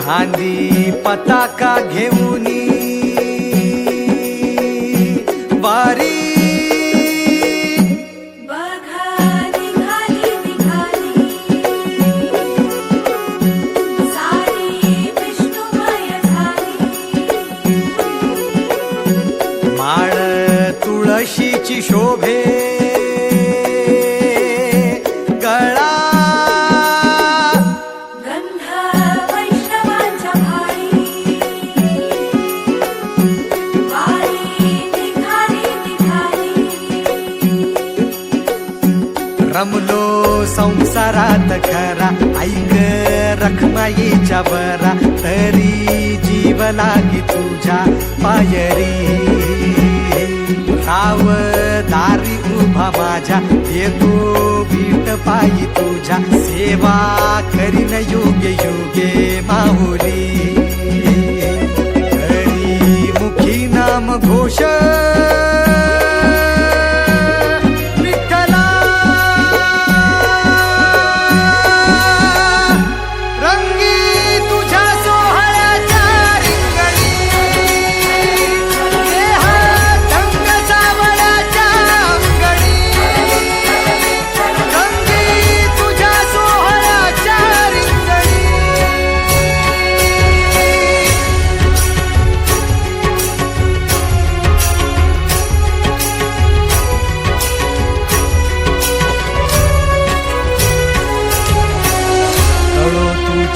खांदी पताका घेऊनी वारी. तुळशीची शोभे रमलो संसारात खरा. ऐक रखमाईच्या बरा तरी जीव लागी तुझ्या पायरी. राव दारी उभा माझ्या येतो बीट पायी तुझ्या. सेवा करीन योग्य योगे माहुली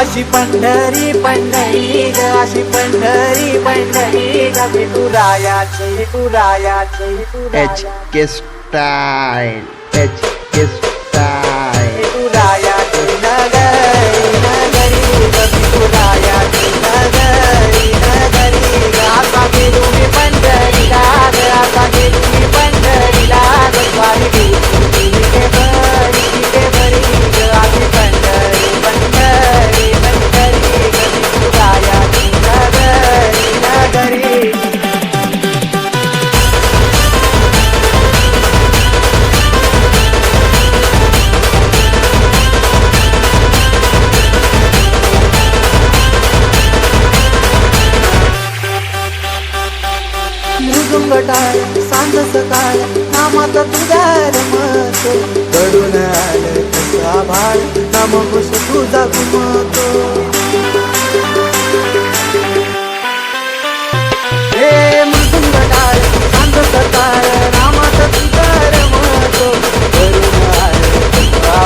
अशी पंढरी पंढरी ग अशी पंढरी पंढरी ग. विठुरायाची विठुरायाची H K style H K सुकटाळ सांज सकाळ नामात तुझ्या रमत घडून आलं तुझा भाळ नामघोष तुझा घुमतो. सांज सकाळ नामात तुझा रमत घडून आलं तुझा